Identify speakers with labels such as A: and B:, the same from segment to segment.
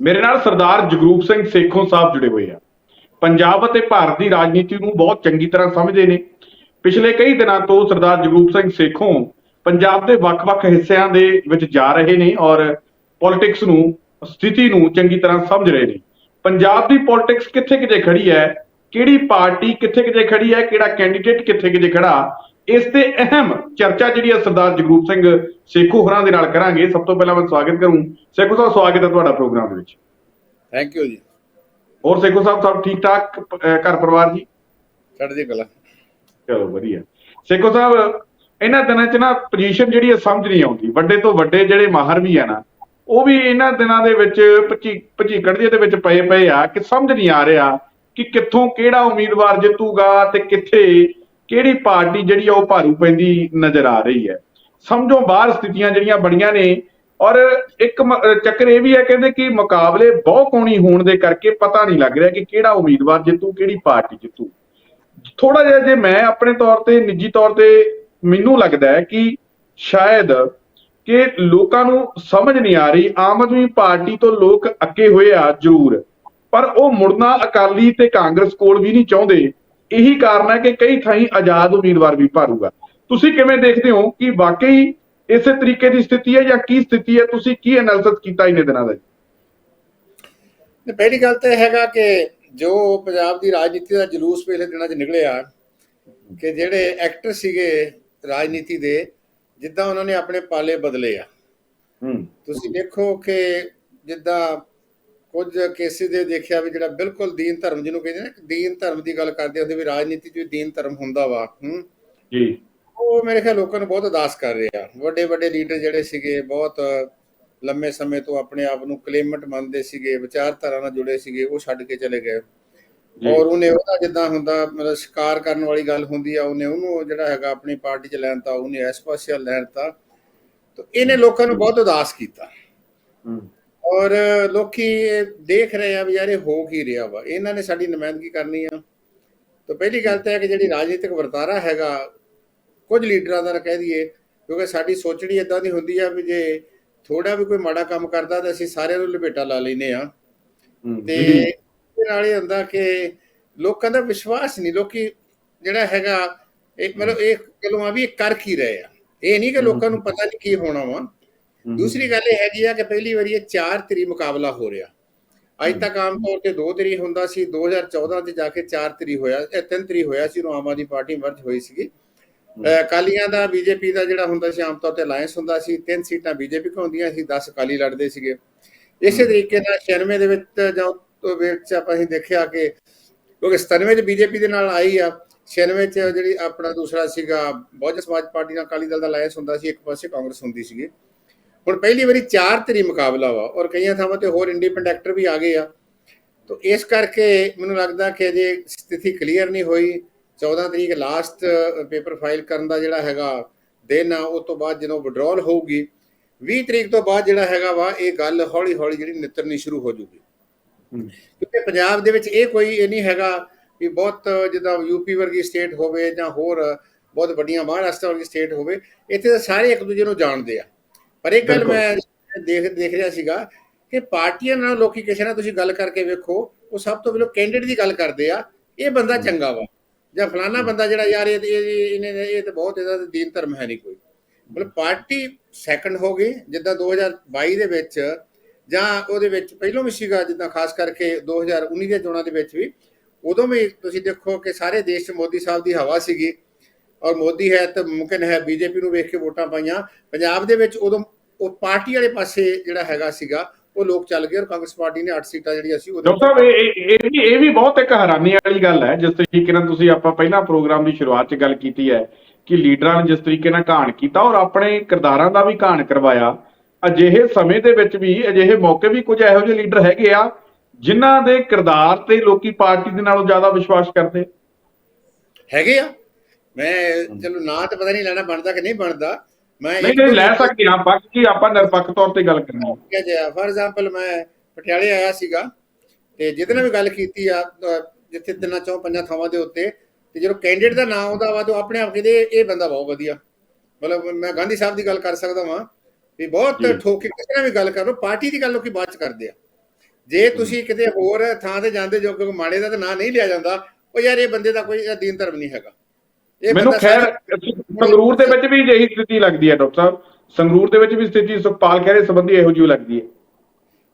A: ਮੇਰੇ ਨਾਲ ਸਰਦਾਰ ਜਗਰੂਪ ਸਿੰਘ ਸੇਖੋਂ ਸਾਹਿਬ ਜੁੜੇ ਹੋਏ ਆ। ਪੰਜਾਬ ਅਤੇ ਭਾਰਤ ਦੀ ਰਾਜਨੀਤੀ ਨੂੰ ਬਹੁਤ ਚੰਗੀ ਤਰ੍ਹਾਂ ਸਮਝਦੇ ਨੇ। ਪਿਛਲੇ ਕਈ ਦਿਨਾਂ ਤੋਂ ਸਰਦਾਰ ਜਗਰੂਪ ਸਿੰਘ ਸੇਖੋਂ ਪੰਜਾਬ ਦੇ ਵੱਖ-ਵੱਖ ਹਿੱਸਿਆਂ ਦੇ ਵਿੱਚ ਜਾ ਰਹੇ ਨੇ ਔਰ ਪੋਲਿਟਿਕਸ ਨੂੰ, ਸਥਿਤੀ ਨੂੰ ਚੰਗੀ ਤਰ੍ਹਾਂ ਸਮਝ ਰਹੇ ਨੇ। ਪੰਜਾਬ ਦੀ ਪੋਲਿਟਿਕਸ ਕਿੱਥੇ ਕਿਤੇ ਖੜੀ ਹੈ? ਕਿਹੜੀ ਪਾਰਟੀ ਕਿੱਥੇ ਕਿਤੇ ਖੜੀ ਹੈ? ਕਿਹੜਾ ਕੈਂਡੀਡੇਟ ਕਿੱਥੇ ਕਿਤੇ ਖੜਾ? ਇਸ ਤੇ ਅਹਿਮ ਚਰਚਾ ਜਿਹੜੀ ਹੈ ਸਰਦਾਰ ਜਗਰੂਪ ਸਿੰਘ ਸੇਖੋਂ ਹੋਰਾਂ ਦੇ ਨਾਲ ਕਰਾਂਗੇ। ਸਭ ਤੋਂ ਪਹਿਲਾਂ ਮੈਂ ਸਵਾਗਤ ਕਰੂੰ। ਸੇਖੋਂ ਸਾਹਿਬ ਸਵਾਗਤ ਹੈ ਤੁਹਾਡਾ ਪ੍ਰੋਗਰਾਮ ਦੇ ਵਿੱਚ।
B: ਥੈਂਕ ਯੂ ਜੀ।
A: ਹੋਰ ਸੇਖੋ ਸਾਹਿਬ ਸਭ ਠੀਕ ਠਾਕ ਘਰ ਪਰਿਵਾਰ ਜੀ?
B: ਛੱਡਦੀ ਕਲਾ।
A: ਚਲੋ ਵਧੀਆ। ਸੇਖੋ ਸਾਹਿਬ ਇਹਨਾਂ ਦਿਨਾਂ 'ਚ ਨਾ ਪੋਜੀਸ਼ਨ ਜਿਹੜੀ ਹੈ ਸਮਝ ਨਹੀਂ ਆਉਂਦੀ। ਵੱਡੇ ਤੋਂ ਵੱਡੇ ਜਿਹੜੇ ਮਾਹਰ ਵੀ ਆ ਨਾ ਉਹ ਵੀ ਇਹਨਾਂ ਦਿਨਾਂ ਦੇ ਵਿੱਚ ਭਚੀ ਭਚੀਕੜ ਜਿਹੇ ਦੇ ਵਿੱਚ ਪਏ ਪਏ ਆ ਕਿ ਸਮਝ ਨਹੀਂ ਆ ਰਿਹਾ ਕਿ ਕਿੱਥੋਂ ਕਿਹੜਾ ਉਮੀਦਵਾਰ ਜਿੱਤੂਗਾ ਤੇ ਕਿੱਥੇ ਕਿਹੜੀ ਪਾਰਟੀ ਜਿਹੜੀ ਆ ਉਹ ਭਾਰੂ ਪੈਂਦੀ ਨਜ਼ਰ ਆ ਰਹੀ ਹੈ? ਸਮਝੋ ਬਾਹਰ ਸਥਿਤੀਆਂ ਜਿਹੜੀਆਂ ਬਣੀਆਂ ਨੇ ਔਰ ਇੱਕ ਚੱਕਰ ਇਹ ਵੀ ਹੈ ਕਹਿੰਦੇ ਕਿ ਮੁਕਾਬਲੇ ਬਹੁ ਕੋਣੀ ਹੋਣ ਦੇ ਕਰਕੇ ਪਤਾ ਨਹੀਂ ਲੱਗ ਰਿਹਾ ਕਿ ਕਿਹੜਾ ਉਮੀਦਵਾਰ ਜਿੱਤੂ, ਕਿਹੜੀ ਪਾਰਟੀ ਜਿੱਤੂ। ਥੋੜਾ ਜਿਹਾ ਜੇ ਮੈਂ ਆਪਣੇ ਤੌਰ ਤੇ, ਨਿੱਜੀ ਤੌਰ ਤੇ ਮੈਨੂੰ ਲੱਗਦਾ ਹੈ ਕਿ ਸ਼ਾਇਦ ਕਿ ਲੋਕਾਂ ਨੂੰ ਸਮਝ ਨਹੀਂ ਆ ਰਹੀ, ਆਮ ਆਦਮੀ ਪਾਰਟੀ ਤੋਂ ਲੋਕ ਅੱਕੇ ਹੋਏ ਆ ਜ਼ਰੂਰ। ਪਰ ਉਹ ਮੁੜਨਾ ਅਕਾਲੀ ਤੇ ਕਾਂਗਰਸ ਕੋਲ ਵੀ ਨਹੀਂ ਚਾਹੁੰਦੇ। ਇਹੀ ਕਾਰਨ ਹੈ ਕਿ ਕਈ ਥਾਈਂ ਆਜ਼ਾਦ ਉਮੀਦਵਾਰ ਵੀ ਭਾਰੂਗਾ। ਤੁਸੀਂ ਕਿਵੇਂ ਦੇਖਦੇ ਹੋ ਕਿ ਵਾਕਈ ਇਸੇ ਤਰੀਕੇ ਦੀ ਸਥਿਤੀ ਹੈ ਜਾਂ ਕੀ ਸਥਿਤੀ ਹੈ? ਤੁਸੀਂ ਕੀ ਐਨਾਲਿਸਿਸ ਕੀਤਾ ਇਹਨੇ ਦਿਨਾਂ ਦਾ
B: ਤੇ ਪਹਿਲੀ ਗੱਲ ਤਾਂ ਹੈਗਾ ਕਿ ਜੋ ਪੰਜਾਬ ਦੀ ਰਾਜਨੀਤੀ ਦਾ ਜਲੂਸ ਪਹਿਲੇ ਦਿਨਾਂ 'ਚ ਨਿਕਲਿਆ ਕਿ ਜਿਹੜੇ ਐਕਟਰ ਸੀਗੇ ਰਾਜਨੀਤੀ ਦੇ ਜਿੱਦਾਂ ਉਹਨਾਂ ਨੇ ਆਪਣੇ ਪਾਲੇ ਬਦਲੇ ਆ।
A: ਹੂੰ।
B: ਤੁਸੀਂ ਦੇਖੋ ਕਿ ਜਿੱਦਾਂ ਕੁਝ ਕੇਸਿਸ ਦੇ ਦੇਖਿਆ ਵੀ ਜਿਹੜਾ ਬਿਲਕੁਲ ਦੀਨ ਧਰਮ ਜਿਹਨੂੰ ਕਹਿੰਦੇ ਨੇ ਦੀਨ ਧਰਮ ਦੀ ਗੱਲ ਕਰਦੇ ਹੁੰਦੇ ਵੀ ਰਾਜਨੀਤੀ 'ਚ ਵੀ ਦੀਨ ਧਰਮ ਹੁੰਦਾ ਵਾ ਹੂੰ।
A: ਜੀ।
B: ਉਹ ਮੇਰੇ ਖਿਆਲ ਲੋਕਾਂ ਨੂੰ ਬਹੁਤ ਉਦਾਸ ਕਰ ਰਹੇ ਵੱਡੇ ਵੱਡੇ ਲੀਡਰ ਜਿਹੜੇ ਸੀਗੇ ਬਹੁਤ ਲੰਮੇ ਸਮੇਂ ਤੋਂ ਆਪਣੇ ਆਪ ਨੂੰ ਕਲੇਮਟ ਮੰਨਦੇ ਸੀਗੇ ਵਿਚਾਰਧਾਰਾ ਨਾਲ ਜੁੜੇ ਸੀਗੇ ਉਹ ਛੱਡ ਕੇ ਚਲੇ ਗਏ। ਔਰ ਉਹਨੇ ਉਹਦਾ ਜਿੱਦਾਂ ਹੁੰਦਾ ਮਤਲਬ ਸ਼ਿਕਾਰ ਕਰਨ ਵਾਲੀ ਗੱਲ ਹੁੰਦੀ ਆ ਉਹਨੇ ਉਹਨੂੰ ਜਿਹੜਾ ਹੈਗਾ ਆਪਣੀ ਪਾਰਟੀ ਚ ਲੈਣ ਤਾਂ ਉਹਨੇ ਇਸ ਪਾਸੇ ਵੱਲ ਲੈਣ ਤਾਂ। ਤਾਂ ਇਹਨੇ ਲੋਕਾਂ ਨੂੰ ਬਹੁਤ ਉਦਾਸ ਕੀਤਾ।
A: ਹੂੰ।
B: ਔਰ ਲੋਕੀ ਦੇਖ ਰਹੇ ਆ ਵੀ ਯਾਰ ਇਹ ਹੋ ਕੀ ਰਿਹਾ ਵਾ। ਇਹਨਾਂ ਨੇ ਸਾਡੀ ਨੁਮਾਇੰਦਗੀ ਕਰਨੀ ਆ। ਤਾਂ ਪਹਿਲੀ ਗੱਲ ਤਾਂ ਹੈ ਕਿ ਜਿਹੜੀ ਰਾਜਨੀਤਿਕ ਵਰਤਾਰਾ ਹੈਗਾ ਕੁਝ ਲੀਡਰਾਂ ਦਾ ਕਹਿ ਦਈਏ ਕਿਉਂਕਿ ਸਾਡੀ ਸੋਚਣੀ ਇਦਾਂ ਦੀ ਹੁੰਦੀ ਆ ਵੀ ਜੇ ਥੋੜਾ ਵੀ ਕੋਈ ਮਾੜਾ ਕੰਮ ਕਰਦਾ ਤਾਂ ਅਸੀਂ ਸਾਰਿਆਂ ਨੂੰ ਲਪੇਟਾ ਲਾ ਲੈਨੇ ਆ। ਤੇ। ਇਹਦੇ ਨਾਲ ਇਹ ਹੁੰਦਾ ਕਿ ਲੋਕਾਂ ਦਾ ਵਿਸ਼ਵਾਸ ਨਹੀਂ ਲੋਕੀ ਜਿਹੜਾ ਹੈਗਾ ਇੱਕ ਮਤਲਬ ਇਹ ਚਲੋ ਆ ਵੀ ਕਰ ਕੀ ਰਹੇ ਆ। ਇਹ ਨਹੀਂ ਕਿ ਲੋਕਾਂ ਨੂੰ ਪਤਾ ਨਹੀਂ ਕੀ ਹੋਣਾ ਵਾ। ਦੂਸਰੀ ਗੱਲ ਇਹ ਹੈਗੀ ਆ ਕਿ ਪਹਿਲੀ ਵਾਰੀ ਇਹ ਚਾਰ ਤਰੀ ਮੁਕਾਬਲਾ ਹੋ ਰਿਹਾ। ਅੱਜ ਤੱਕ ਆਮ ਤੌਰ ਤੇ ਦੋ ਤਰੀ ਹੁੰਦਾ ਸੀ 2014 ਤੇ ਜਾ ਕੇ ਚਾਰ ਤਰੀ ਹੋਇਆ ਇਹ ਤਿੰਨ ਤਰੀ ਹੋਇਆ ਸੀ ਉਦੋਂ ਆਮ ਆਦਮੀ ਪਾਰਟੀ ਮਰਜ ਹੋਈ ਸੀਗੀ। ਅਹ ਅਕਾਲੀਆਂ ਦਾ ਬੀਜੇਪੀ ਦਾ ਜਿਹੜਾ ਹੁੰਦਾ ਸੀ ਆਮ ਤੌਰ ਤੇ ਅਲਾਈਅੰਸ ਹੁੰਦਾ ਸੀ ਤਿੰਨ ਸੀਟਾਂ ਬੀਜੇਪੀ ਕੋਲ ਹੁੰਦੀਆਂ ਸੀ 10 ਅਕਾਲੀ ਲੜਦੇ ਸੀਗੇ। ਇਸੇ ਤਰੀਕੇ ਨਾਲ 96 ਦੇ ਵਿੱਚ ਜਾਂ ਤੋਂ ਵਿੱਚ ਆਪਾਂ ਅਸੀਂ ਦੇਖਿਆ ਕਿ ਕਿਉਂਕਿ 97 ਚ ਬੀਜੇਪੀ ਦੇ ਨਾਲ ਆਈ ਆ 96 ਚ ਜਿਹੜੀ ਆਪਣਾ ਦੂਸਰਾ ਸੀਗਾ ਬਹੁਜਨ ਸਮਾਜ ਪਾਰਟੀ ਨਾਲ ਅਕਾਲੀ ਦਲ ਦਾ ਅਲਾਈਅੰਸ ਹੁੰਦਾ ਸੀ ਇੱਕ ਪਾਸੇ ਕਾਂਗਰਸ ਹੁੰਦੀ ਸੀਗੀ। ਹੁਣ ਪਹਿਲੀ ਵਾਰੀ ਚਾਰ ਤਰੀ ਮੁਕਾਬਲਾ ਵਾ ਔਰ ਕਈਆਂ ਥਾਵਾਂ ਤੇ ਹੋਰ ਇੰਡੀਪੈਂਡੈਂਟ ਐਕਟਰ ਵੀ ਆ ਗਏ ਆ। ਤਾਂ ਇਸ ਕਰਕੇ ਮੈਨੂੰ ਲੱਗਦਾ ਕਿ ਅਜੇ ਸਥਿਤੀ ਕਲੀਅਰ ਨਹੀਂ ਹੋਈ। 14 ਤਰੀਕ ਲਾਸਟ ਪੇਪਰ ਫਾਈਲ ਕਰਨ ਦਾ ਜਿਹੜਾ ਹੈਗਾ ਦਿਨ ਆ ਉਸ ਤੋਂ ਬਾਅਦ ਜਦੋਂ ਵਿਡਰਾਅਲ ਹੋਊਗੀ 20 ਤਰੀਕ ਤੋਂ ਬਾਅਦ ਜਿਹੜਾ ਹੈਗਾ ਵਾ ਇਹ ਗੱਲ ਹੌਲੀ ਹੌਲੀ ਜਿਹੜੀ ਨਿਤਰਨੀ ਸ਼ੁਰੂ ਹੋ ਜਾਊਗੀ।
A: ਹੂੰ।
B: ਕਿਉਂਕਿ ਪੰਜਾਬ ਦੇ ਵਿੱਚ ਇਹ ਕੋਈ ਇਹ ਨਹੀਂ ਹੈਗਾ ਵੀ ਬਹੁਤ ਜਿੱਦਾਂ ਯੂਪੀ ਵਰਗੀ ਸਟੇਟ ਹੋਵੇ ਜਾਂ ਹੋਰ ਬਹੁਤ ਵੱਡੀਆਂ ਮਹਾਰਾਸ਼ਟਰ ਵਰਗੀ ਸਟੇਟ ਹੋਵੇ ਇੱਥੇ ਤਾਂ ਸਾਰੇ ਇੱਕ ਦੂਜੇ ਨੂੰ ਜਾਣਦੇ ਆ। ਪਰ ਇੱਕ ਗੱਲ। ਮੈਂ ਦੇਖ ਦੇਖ ਰਿਹਾ ਸੀਗਾ ਕਿ ਪਾਰਟੀਆਂ ਨਾਲ ਲੋਕੀ ਕਿਸੇ ਨਾਲ ਤੁਸੀਂ ਗੱਲ ਕਰਕੇ ਵੇਖੋ ਉਹ ਸਭ ਤੋਂ ਪਹਿਲਾਂ ਕੈਂਡੀਡੇਟ ਦੀ ਗੱਲ ਕਰਦੇ ਆ ਇਹ ਬੰਦਾ ਚੰਗਾ ਵਾ। ਜਾਂ ਫਲਾਣਾ ਬੰਦਾ ਜਿਹੜਾ ਯਾਰ ਇਹ ਇਹ- ਇਹਨੇ ਇਹ ਤਾਂ ਬਹੁਤ ਇਹਦਾ ਦੀਨ ਧਰਮ ਹੈ ਨਹੀਂ ਕੋਈ। ਮਤਲਬ ਪਾਰਟੀ ਸੈਕੰਡ ਹੋ ਗਈ ਜਿੱਦਾਂ 2022 ਦੇ ਵਿੱਚ ਜਾਂ ਉਹਦੇ ਵਿੱਚ ਪਹਿਲੋਂ ਵੀ ਸੀਗਾ ਜਿੱਦਾਂ ਖਾਸ ਕਰਕੇ 2019 ਦੀਆਂ ਚੋਣਾਂ ਦੇ ਵਿੱਚ ਵੀ ਉਦੋਂ ਵੀ ਤੁਸੀਂ ਦੇਖੋ ਕਿ ਸਾਰੇ ਦੇਸ਼ 'ਚ ਮੋਦੀ ਸਾਹਿਬ ਦੀ ਹਵਾ ਸੀਗੀ। ਔਰ ਮੋਦੀ ਹੈ ਤਾਂ ਮੁਮਕਿਨ ਹੈ ਬੀਜੇਪੀ ਨੂੰ ਵੇਖ ਕੇ ਵੋਟਾਂ ਪਾਈਆਂ। ਪੰਜਾਬ ਦੇ ਵਿੱਚ ਉਦੋਂ ਉਹ ਪਾਰਟੀ ਵਾਲੇ ਪਾਸੇ ਜਿਹੜਾ ਹੈਗਾ ਸੀਗਾ ਉਹ ਲੋਕ ਚੱਲ ਗਏ ਔਰ ਕਾਂਗਰਸ ਪਾਰਟੀ ਨੇ 8 ਸੀਟਾਂ ਜਿਹੜੀਆਂ ਸੀ ਉਹਦੇ
A: ਡਾਕਟਰ ਸਾਹਿਬ ਇਹ ਇਹ- ਇਹ ਵੀ ਇਹ ਵੀ ਬਹੁਤ ਇੱਕ ਹੈਰਾਨੀ ਵਾਲੀ ਗੱਲ ਹੈ। ਜਿਸ ਤਰੀਕੇ ਨਾਲ ਤੁਸੀਂ ਆਪਾਂ ਪਹਿਲਾਂ ਪ੍ਰੋਗਰਾਮ ਦੀ ਸ਼ੁਰੂਆਤ 'ਚ ਗੱਲ ਕੀਤੀ ਹੈ ਕਿ ਲੀਡਰਾਂ ਨੇ ਜਿਸ ਤਰੀਕੇ ਨਾਲ ਘਾਣ ਕੀਤਾ ਔਰ ਆਪਣੇ ਕਿਰਦਾਰਾਂ ਦਾ ਵੀ ਘਾਣ ਕਰਵਾਇਆ ਅਜਿਹੇ ਸਮੇਂ ਦੇ ਵਿੱਚ ਵੀ ਅਜਿਹੇ ਮੌਕੇ ਵੀ ਕੁਝ ਇਹੋ ਜਿਹੇ ਲੀਡਰ ਹੈਗੇ ਆ ਜਿਨ੍ਹਾਂ ਦੇ ਕਿਰਦਾਰ ਤੇ ਲੋਕੀ ਪਾਰਟੀ ਦੇ ਨਾਲੋਂ ਜ਼ਿਆਦਾ ਵਿਸ਼ਵਾਸ ਕਰਦੇ?
B: ਹੈਗੇ ਆ। ਮੈਂ ਚਲੋ ਨਾਂ ਤਾਂ ਪਤਾ ਨਹੀਂ ਲੈਣਾ ਬਣਦਾ ਕਿ ਨਹੀਂ ਬਣਦਾ। ਮੈਂ
A: ਨਹੀਂ ਨਹੀਂ ਲੈ ਸਕਦੇ ਆ ਬਾਕੀ ਆਪਾਂ ਨਿਰਪੱਖ ਤੌਰ ਤੇ ਗੱਲ ਕਰਨੀ ਹੈ।
B: ਹੈ ਫਾਰ ਐਗਜ਼ਾਮਪਲ ਮੈਂ ਪਟਿਆਲੇ ਆਇਆ ਸੀਗਾ ਤੇ ਜਿਹਦੇ ਨਾਲ ਵੀ ਗੱਲ ਕੀਤੀ ਆ ਜਿੱਥੇ ਤਿੰਨਾਂ ਚੋਂ ਪੰਜਾਂ ਥਾਵਾਂ ਦੇ ਉੱਤੇ ਤੇ ਜਦੋਂ ਕੈਂਡੀਡੇਟ ਦਾ ਨਾਮ ਆਉਂਦਾ ਵਾ ਤਾਂ ਆਪਣੇ ਆਪ ਕਹਿੰਦੇ ਇਹ ਬੰਦਾ ਬਹੁਤ ਵਧੀਆ। ਮਤਲਬ ਮੈਂ ਗਾਂਧੀ ਸਾਹਿਬ ਦੀ ਗੱਲ ਕਰ ਸਕਦਾ ਵਾਂ ਵੀ ਬਹੁਤ
A: ਜੀ।
B: ਠੋਕ ਕੇ ਕਿਸੇ ਨਾਲ ਵੀ ਗੱਲ ਕਰੋ ਪਾਰਟੀ ਦੀ ਗੱਲ ਲੋਕੀ ਬਾਅਦ ਚ ਕਰਦੇ ਆ। ਜੇ ਤੁਸੀਂ ਕਿਤੇ ਹੋਰ ਥਾਂ ਤੇ ਜਾਂਦੇ ਜੋ ਕਿ ਮਾੜੇ ਦਾ ਤਾਂ ਨਾਂ ਨਹੀਂ ਲਿਆ ਜਾਂਦਾ ਉਹ ਯਾਰ ਇਹ ਬੰਦੇ ਦਾ ਕੋਈ ਦੀਨ ਧਰਮ ਨਹੀਂ ਹੈਗਾ।
A: ਮੈਨੂੰ ਖੈਰ ਸੰਗਰੂਰ ਦੇ ਵਿੱਚ ਵੀ ਅਜਿਹੀ ਸਥਿਤੀ ਲੱਗਦੀ ਹੈ ਡਾਕਟਰ ਸਾਹਿਬ। ਸੰਗਰੂਰ ਦੇ ਵਿੱਚ ਵੀ ਸਥਿਤੀ ਸੁਖਪਾਲ ਖਹਿਰੇ ਸੰਬੰਧੀ ਇਹੋ ਜਿਹੀ ਲੱਗਦੀ ਹੈ।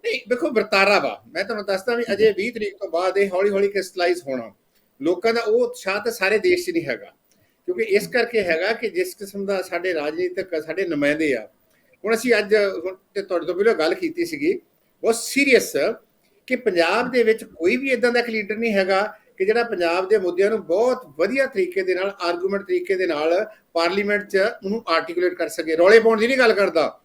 B: ਨਹੀਂ ਦੇਖੋ ਵਰਤਾਰਾ ਵਾ। ਮੈਂ ਤੁਹਾਨੂੰ ਦੱਸਦਾ ਵੀ ਅਜੇ 20 ਤਰੀਕ ਤੋਂ ਬਾਅਦ ਇਹ ਹੌਲੀ ਹੌਲੀ ਕ੍ਰਿਸਟਲਾਈਜ਼ ਹੋਣਾ। ਲੋਕਾਂ ਦਾ ਉਹ ਉਤਸ਼ਾਹ ਤਾਂ ਸਾਰੇ ਦੇਸ਼ 'ਚ ਨਹੀਂ ਹੈਗਾ। ਕਿਉਂਕਿ ਇਸ ਕਰਕੇ ਹੈਗਾ ਕਿ ਜਿਸ ਕਿਸਮ ਦਾ ਸਾਡੇ ਰਾਜਨੀਤਿਕ ਸਾਡੇ ਨੁਮਾਇੰਦੇ ਆ। ਹੁਣ ਅਸੀਂ ਅੱਜ ਤੁਹਾਡੇ ਤੋਂ ਪਹਿਲਾਂ ਗੱਲ ਕੀਤੀ ਸੀਗੀ ਬਹੁਤ ਸੀਰੀਅਸ ਕਿ ਪੰਜਾਬ ਦੇ ਵਿੱਚ ਕੋਈ ਵੀ ਇਦਾਂ ਦਾ ਇੱਕ ਲੀਡਰ ਨਹੀਂ ਹੈਗਾ ਕਿ ਜਿਹੜਾ ਪੰਜਾਬ ਦੇ ਮੁੱਦਿਆਂ ਨੂੰ ਬਹੁਤ ਵਧੀਆ ਤਰੀਕੇ ਦੇ ਨਾਲ ਆਰਗੂਮੈਂਟ ਤਰੀਕੇ ਦੇ ਨਾਲ ਪਾਰਲੀਮੈਂਟ 'ਚ ਉਹਨੂੰ ਆਰਟੀਕੂਲੇਟ ਕਰ ਸਕੇ। ਰੌਲੇ ਪਾਉਣ ਦੀ ਨਹੀਂ ਗੱਲ ਕਰਦਾ।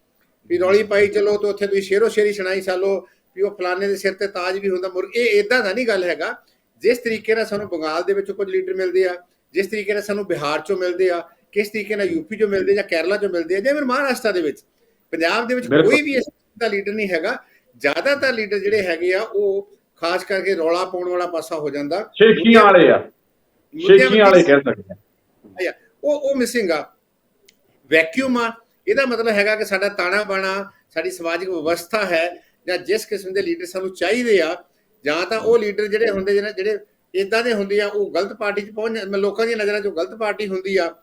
B: ਵੀ ਰੌਲੀ ਪਾਈ ਚਲੋ ਤੇ ਉੱਥੇ ਤੁਸੀਂ ਸ਼ੇਰੋ ਸ਼ੇਰੀ ਸੁਣਾਈ ਚਾਲੋ ਵੀ ਉਹ ਫਲਾਣੇ ਦੇ ਸਿਰ ਤੇ ਤਾਜ ਵੀ ਹੁੰਦਾ। ਮੁਰ ਇਹ ਇਦਾਂ ਦਾ ਨਹੀਂ ਗੱਲ ਹੈਗਾ। ਜਿਸ ਤਰੀਕੇ ਨਾਲ ਸਾਨੂੰ ਬੰਗਾਲ ਦੇ ਵਿੱਚੋਂ ਕੁਝ ਲੀਡਰ ਮਿਲਦੇ ਆ ਜਿਸ ਤਰੀਕੇ ਨਾਲ ਸਾਨੂੰ ਬਿਹਾਰ ਚੋਂ ਮਿਲਦੇ ਆ ਕਿਸ ਤਰੀਕੇ ਨਾਲ ਯੂਪੀ ਚੋਂ ਮਿਲਦੇ ਜਾਂ ਕੇਰਲਾ ਚੋਂ ਮਿਲਦੇ ਆ ਜਾਂ ਫਿਰ ਮਹਾਰਾਸ਼ਟਰ ਦੇ ਵਿੱਚ ਪੰਜਾਬ ਦੇ ਵਿੱਚ। ਕੋਈ ਵੀ ਇਸ ਦਾ ਲੀਡਰ ਨਹੀਂ ਹੈਗਾ। ਜ਼ਿਆਦਾਤਰ ਲੀਡਰ ਜਿਹੜੇ ਹੈਗੇ ਆ ਉਹ ਖਾਸ ਕਰਕੇ ਰੌਲਾ ਪਾਉਣ ਵਾਲਾ ਪਾਸਾ ਹੋ ਜਾਂਦਾ।
A: ਸ਼ੇਖੀਆਂ ਵਾਲੇ ਆ। ਸ਼ੇਖੀਆਂ ਵਾਲੇ ਕਹਿ ਸਕਦੇ ਆ।
B: ਉਹ ਉਹ ਮਿਸਿੰਗ ਆ। ਵੈਕਿਊਮ ਆ। ਇਹਦਾ ਮਤਲਬ ਹੈਗਾ ਕਿ ਸਾਡਾ ਤਾਣਾ ਬਾਣਾ ਸਾਡੀ ਸਮਾਜਿਕ ਵਿਵਸਥਾ ਹੈ ਜਾਂ ਜਿਸ ਕਿਸਮ ਦੇ ਲੀਡਰ ਸਾਨੂੰ ਚਾਹੀਦੇ ਆ ਜਾਂ ਤਾਂ ਉਹ ਲੀਡਰ ਜਿਹੜੇ ਹੁੰਦੇ ਜਿਹੜੇ ਜਿਹੜੇ ਇਦਾਂ ਦੇ ਹੁੰਦੇ ਆ ਉਹ ਗਲਤ ਪਾਰਟੀ 'ਚ ਪਹੁੰਚ ਜਾਂਦੇ- ਲੋਕਾਂ ਦੀਆਂ ਨਜ਼ਰਾਂ 'ਚ ਗਲਤ ਪਾਰਟੀ ਹੁੰਦੀ ਆ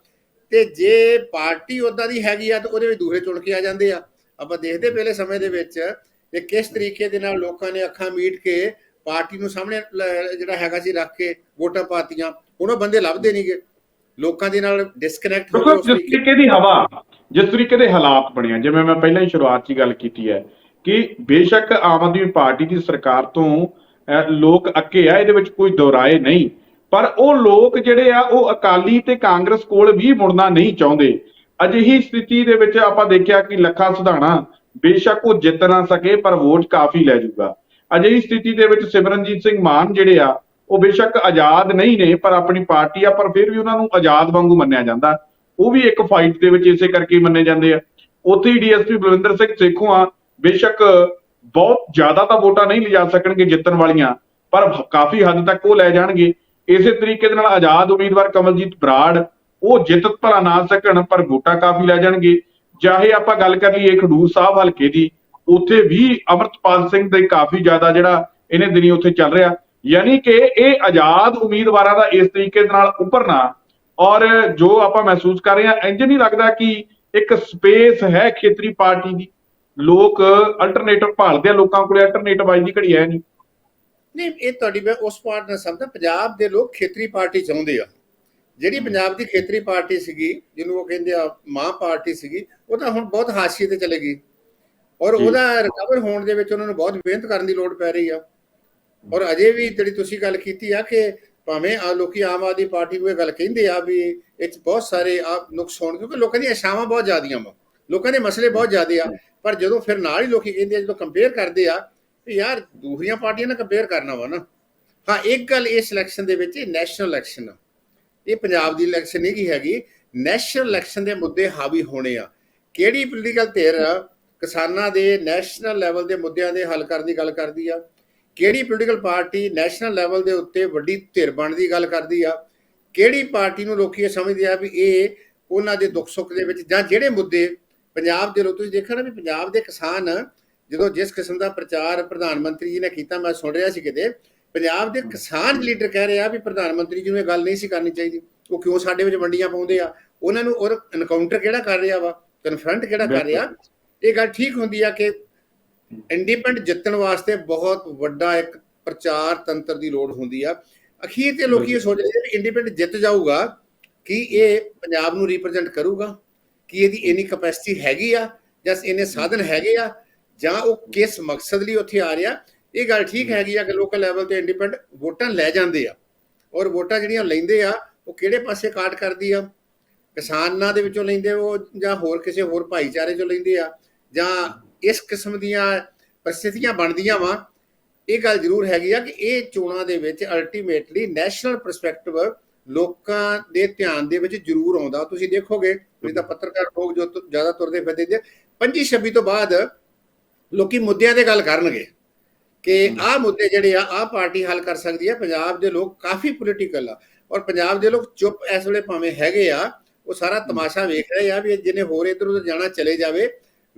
B: ਤੇ ਜੇ ਪਾਰਟੀ ਉਦਾਂ ਦੀ ਹੈਗੀ ਆ ਤਾਂ ਉਹਦੇ ਵਿੱਚ ਦੂਹਰੇ ਚੁਣ ਕੇ ਆ ਜਾਂਦੇ ਆ। ਆਪਾਂ ਦੇਖਦੇ ਪਹਿਲੇ ਸਮੇਂ ਦੇ ਵਿੱਚ ਕਿ ਕਿਸ ਤਰੀਕੇ ਦੇ ਨਾਲ ਲੋਕਾਂ ਨੇ ਅੱਖਾਂ ਮੀਟ ਕੇ ਪਾਰਟੀ ਨੂੰ ਸਾਹਮਣੇ ਜਿਹੜਾ ਹੈਗਾ ਸੀ ਰੱਖ ਕੇ ਵੋਟਾਂ ਪਾਤੀਆਂ ਹੁਣ ਉਹ ਬੰਦੇ ਲੱਭਦੇ ਨਹੀਂਗੇ ਲੋਕਾਂ ਦੇ ਨਾਲ ਡਿਸਕਨੈਕਟ ਹੋ ਉਸ
A: ਜਿਸ
B: ਤਰੀਕੇ
A: ਦੀ ਹਵਾ ਜਿਸ ਤਰੀਕੇ ਦੇ ਹਾਲਾਤ ਬਣੇ ਆ ਜਿਵੇਂ ਮੈਂ ਪਹਿਲਾਂ ਹੀ ਸ਼ੁਰੂਆਤ 'ਚ ਗੱਲ ਕੀਤੀ ਹੈ ਕਿ ਬੇਸ਼ੱਕ ਆਮ ਆਦਮੀ ਪਾਰਟੀ ਦੀ ਸਰਕਾਰ ਤੋਂ ਲੋਕ ਅੱਕੇ ਆ ਇਹਦੇ ਵਿੱਚ ਕੋਈ ਦੁਰਾਏ ਨਹੀਂ। ਪਰ ਉਹ ਲੋਕ ਜਿਹੜੇ ਆ ਉਹ ਅਕਾਲੀ ਤੇ ਕਾਂਗਰਸ ਕੋਲ ਵੀ ਮੁੜਨਾ ਨਹੀਂ ਚਾਹੁੰਦੇ। ਅਜਿਹੀ ਸਥਿਤੀ ਦੇ ਵਿੱਚ ਆਪਾਂ ਦੇਖਿਆ ਕਿ ਲੱਖਾ ਸੁਧਾਣਾ ਬੇਸ਼ੱਕ ਉਹ ਜਿੱਤ ਨਾ ਸਕੇ ਪਰ ਵੋਟ ਕਾਫੀ ਲੈ ਜਾਊਗਾ। ਅਜਿਹੀ ਸਥਿਤੀ ਦੇ ਵਿੱਚ ਸਿਮਰਨਜੀਤ ਸਿੰਘ ਮਾਨ ਜਿਹੜੇ ਆ, ਉਹ ਬੇਸ਼ੱਕ ਆਜ਼ਾਦ ਨਹੀਂ ਨੇ, ਪਰ ਆਪਣੀ ਪਾਰਟੀ ਆ, ਪਰ ਫਿਰ ਵੀ ਉਹਨਾਂ ਨੂੰ ਆਜ਼ਾਦ ਵਾਂਗੂ ਮੰਨਿਆ ਜਾਂਦਾ। ਉਹ ਵੀ ਇੱਕ ਫਾਈਟ ਦੇ ਵਿੱਚ ਇਸੇ ਕਰਕੇ ਮੰਨੇ ਜਾਂਦੇ ਆ। ਉੱਥੇ ਹੀ ਡੀਐਸਪੀ ਬਲਵਿੰਦਰ ਸਿੰਘ ਸੇਖੋਂ ਆ, ਬੇਸ਼ੱਕ ਬਹੁਤ ਜ਼ਿਆਦਾ ਤਾਂ ਵੋਟਾਂ ਨਹੀਂ ਲਿਜਾ ਸਕਣਗੇ ਜਿੱਤਣ ਵਾਲੀਆਂ, ਪਰ ਕਾਫੀ ਹੱਦ ਤੱਕ ਉਹ ਲੈ ਜਾਣਗੇ। ਇਸੇ ਤਰੀਕੇ ਦੇ ਨਾਲ ਆਜ਼ਾਦ ਉਮੀਦਵਾਰ ਕਮਲਜੀਤ ਬਰਾੜ, ਉਹ ਜਿੱਤ ਭਲਾ ਨਾ ਸਕਣ, ਪਰ ਵੋਟਾਂ ਕਾਫੀ ਲੈ ਜਾਣਗੇ। ਚਾਹੇ ਆਪਾਂ ਗੱਲ ਕਰ ਲਈਏ ਖਡੂਰ ਸਾਹਿਬ ਹਲਕੇ ਦੀ ਉੱਥੇ ਵੀ ਅਮਰਤਪਾਲ ਸਿੰਘ ਦੇ ਕਾਫੀ ਜ਼ਿਆਦਾ ਜਿਹੜਾ ਇਹਨੇ ਦਿਨੀ ਉੱਥੇ ਚੱਲ ਰਿਹਾ। ਯਾਨੀ ਕਿ ਇਹ ਆਜ਼ਾਦ ਉਮੀਦਵਾਰਾਂ ਦਾ ਇਸ ਤਰੀਕੇ ਦੇ ਨਾਲ ਉੱਭਰਨਾ ਔਰ ਜੋ ਆਪਾਂ ਮਹਿਸੂਸ ਕਰ ਰਹੇ ਹਾਂ ਇੰਜ ਨਹੀਂ ਲੱਗਦਾ ਕਿ ਇੱਕ ਸਪੇਸ ਹੈ ਖੇਤਰੀ ਪਾਰਟੀ ਦੀ। ਲੋਕ ਅਲਟਰਨੇਟਿਵ ਭਾਲਦੇ ਆ ਲੋਕਾਂ ਕੋਲੇ ਅਲਟਰਨੇਟਿਵ ਅੱਜ ਦੀ ਘੜੀ ਹੈ ਨਹੀਂ।
B: ਨਹੀਂ ਇਹ ਤੁਹਾਡੀ ਮੈਂ ਉਸ ਪਾਰਟ ਨਾਲ ਸਮਝਦਾ ਪੰਜਾਬ ਦੇ ਲੋਕ ਖੇਤਰੀ ਪਾਰਟੀ ਚਾਹੁੰਦੇ ਆ। ਜਿਹੜੀ ਪੰਜਾਬ ਦੀ ਖੇਤਰੀ ਪਾਰਟੀ ਸੀਗੀ ਜਿਹਨੂੰ ਉਹ ਕਹਿੰਦੇ ਆ ਮਾਂ ਪਾਰਟੀ ਸੀਗੀ ਉਹ ਤਾਂ ਹੁਣ ਬਹੁਤ ਹਾਸ਼ੀਏ ਤੇ ਚਲੇ ਗਈ। ਔਰ। ਉਹਦਾ ਰਿਕਵਰ ਹੋਣ ਦੇ ਵਿੱਚ ਉਹਨਾਂ ਨੂੰ ਬਹੁਤ ਮਿਹਨਤ ਕਰਨ ਦੀ ਲੋੜ ਪੈ ਰਹੀ ਆ। ਔਰ ਅਜੇ ਵੀ ਜਿਹੜੀ ਤੁਸੀਂ ਗੱਲ ਕੀਤੀ ਆ ਕਿ ਭਾਵੇਂ ਆ ਲੋਕੀ ਆਮ ਆਦਮੀ ਪਾਰਟੀ ਨੂੰ ਇਹ ਗੱਲ ਕਹਿੰਦੇ ਆ ਵੀ ਇਹ ਬਹੁਤ ਸਾਰੇ ਆ ਨੁਕਸ ਹੋਣ ਕਿਉਂਕਿ ਲੋਕਾਂ ਦੀਆਂ ਆਸ਼ਾਵਾਂ ਬਹੁਤ ਜ਼ਿਆਦੀਆਂ ਵਾ। ਲੋਕਾਂ ਦੇ ਮਸਲੇ ਬਹੁਤ ਜ਼ਿਆਦੇ ਆ। ਪਰ ਜਦੋਂ ਫਿਰ ਨਾਲ ਹੀ ਲੋਕੀ ਕਹਿੰਦੇ ਆ ਜਦੋਂ ਕੰਪੇਅਰ ਕਰਦੇ ਆ ਵੀ ਯਾਰ ਦੂਸਰੀਆਂ ਪਾਰਟੀਆਂ ਨਾਲ ਕੰਪੇਅਰ ਕਰਨਾ ਵਾ ਨਾ। ਹਾਂ ਇੱਕ ਗੱਲ ਇਸ ਇਲੈਕਸ਼ਨ ਦੇ ਵਿੱਚ ਇਹ ਨੈਸ਼ਨਲ ਇਲੈਕਸ਼ਨ ਆ। ਇਹ ਪੰਜਾਬ ਦੀ ਇਲੈਕਸ਼ਨ ਨਹੀਂ ਹੈਗੀ। ਨੈਸ਼ਨਲ ਇਲੈਕਸ਼ਨ ਦੇ ਮੁੱਦੇ ਹਾਵੀ ਹੋਣੇ ਆ। ਕਿਹੜੀ ਪੋਲੀਟੀਕਲ ਧਿਰ ਕਿਸਾਨਾਂ ਦੇ ਨੈਸ਼ਨਲ ਲੈਵਲ ਦੇ ਮੁੱਦਿਆਂ ਦੇ ਹੱਲ ਕਰਨ ਦੀ ਗੱਲ ਕਰਦੀ ਆ। ਕਿਹੜੀ ਪੋਲੀਟੀਕਲ ਪਾਰਟੀ ਨੈਸ਼ਨਲ ਲੈਵਲ ਦੇ ਉੱਤੇ ਵੱਡੀ ਧਿਰ ਬਣਨ ਦੀ ਗੱਲ ਕਰਦੀ ਆ। ਕਿਹੜੀ ਪਾਰਟੀ ਨੂੰ ਲੋਕੀ ਇਹ ਸਮਝਦੇ ਆ ਵੀ ਇਹ ਉਹਨਾਂ ਦੇ ਦੁੱਖ ਸੁੱਖ ਦੇ ਵਿੱਚ ਜਾਂ ਜਿਹੜੇ ਮੁੱਦੇ ਪੰਜਾਬ ਦੇ ਲੋਕ, ਤੁਸੀਂ ਦੇਖਿਆ ਨਾ ਵੀ ਪੰਜਾਬ ਦੇ ਕਿਸਾਨ ਜਦੋਂ ਜਿਸ ਕਿਸਮ ਦਾ ਪ੍ਰਚਾਰ ਪ੍ਰਧਾਨ ਮੰਤਰੀ ਜੀ ਨੇ ਕੀਤਾ, ਮੈਂ ਸੁਣ ਰਿਹਾ ਸੀ ਕਿਤੇ, ਪੰਜਾਬ ਦੇ ਕਿਸਾਨ ਲੀਡਰ ਕਹਿ ਰਹੇ ਆ ਵੀ ਪ੍ਰਧਾਨ ਮੰਤਰੀ ਜੀ ਨੂੰ ਇਹ ਗੱਲ ਨਹੀਂ ਸੀ ਕਰਨੀ ਚਾਹੀਦੀ। ਉਹ ਕਿਉਂ ਸਾਡੇ ਵਿੱਚ ਵੰਡੀਆਂ ਪਾਉਂਦੇ ਆ? ਉਹਨਾਂ ਨੂੰ ਔਰ ਐਨਕਾਊਂਟਰ ਕਿਹੜਾ ਕਰ ਰਿਹਾ ਵਾ? ਕਨਫਰੰਟ ਕਿਹੜਾ ਕਰ ਰਿਹਾ? ਇਹ ਗੱਲ ਠੀਕ ਹੁੰਦੀ ਆ ਕਿ ਇੰਡੀਪੈਂਡੈਂਟ ਜਿੱਤਣ ਵਾਸਤੇ ਬਹੁਤ ਵੱਡਾ ਇੱਕ ਪ੍ਰਚਾਰ ਤੰਤਰ ਦੀ ਲੋੜ ਹੁੰਦੀ ਆ। ਅਖੀਰ ਤੇ ਲੋਕੀ ਇਹ ਸੋਚਦੇ ਆ ਇੰਡੀਪੈਂਡੈਂਟ ਜਿੱਤ ਜਾਊਗਾ, ਕਿ ਇਹ ਪੰਜਾਬ ਨੂੰ ਰਿਪਰੈਜ਼ੈਂਟ ਕਰੂਗਾ? ਕਿ ਇਹਦੀ ਇੰਨੀ ਕਪੈਸਿਟੀ ਹੈਗੀ ਆ? ਜਾਂ ਇਹਨੇ ਸਾਧਨ ਹੈਗੇ ਆ? ਜਾਂ ਉਹ ਕਿਸ ਮਕਸਦ ਲਈ ਉੱਥੇ ਆ ਰਿਹਾ? ਇਹ ਗੱਲ ਠੀਕ ਹੈਗੀ ਆ ਕਿ ਲੋਕਲ ਲੈਵਲ ਤੇ ਇੰਡੀਪੈਂਡੈਂਟ ਵੋਟਾਂ ਲੈ ਜਾਂਦੇ ਆ। ਔਰ ਵੋਟਾਂ ਜਿਹੜੀਆਂ ਲੈਂਦੇ ਆ, ਉਹ ਕਿਹੜੇ ਪਾਸੇ ਕਾਟ ਕਰਦੀ ਆ? ਕਿਸਾਨਾਂ ਦੇ ਵਿੱਚੋਂ ਲੈਂਦੇ ਉਹ ਜਾਂ ਹੋਰ ਕਿਸੇ ਹੋਰ ਭਾਈਚਾਰੇ ਚੋਂ ਲੈਂਦੇ ਆ? ਜਾਂ ਇਸ ਕਿਸਮ ਦੀਆਂ ਪਰਿਸਥਿਤੀਆਂ ਬਣਦੀਆਂ ਵਾ, ਇਹ ਗੱਲ ਜ਼ਰੂਰ ਹੈਗੀ ਆ ਕਿ ਇਹ ਚੋਣਾਂ ਦੇ ਵਿੱਚ ਅਲਟੀਮੇਟਲੀ ਨੈਸ਼ਨਲ ਪਰਸਪੈਕਟਿਵ ਲੋਕਾਂ ਦੇ ਧਿਆਨ ਦੇ ਵਿੱਚ ਜ਼ਰੂਰ ਆਉਂਦਾ। ਤੁਸੀਂ ਦੇਖੋਗੇ, ਤੁਸੀਂ ਤਾਂ ਪੱਤਰਕਾਰ ਲੋਕ ਜੋ ਤੁ- ਜ਼ਿਆਦਾ ਤੁਰਦੇ ਫਿਰਦੇ ਜੇ 25 26 ਤੋਂ ਬਾਅਦ ਲੋਕੀ ਮੁੱਦਿਆਂ ਤੇ ਗੱਲ ਕਰਨਗੇ ਕਿ ਆਹ ਮੁੱਦੇ ਜਿਹੜੇ ਆ, ਆਹ ਪਾਰਟੀ ਹੱਲ ਕਰ ਸਕਦੀ ਹੈ ਪੰਜਾਬ ਦੇ ਲੋਕ ਕਾਫੀ ਪੋਲੀਟੀਕਲ ਆ ਔਰ ਪੰਜਾਬ ਦੇ ਲੋਕ ਚੁੱਪ ਇਸ ਵੇਲੇ ਭਾਵੇਂ ਹੈਗੇ ਆ, ਉਹ ਸਾਰਾ ਤਮਾਸ਼ਾ ਵੇਖ ਰਹੇ ਆ ਵੀ ਜਿਹਨੇ ਹੋਰ ਇਧਰ ਉਧਰ ਜਾਣਾ ਚਲੇ ਜਾਵੇ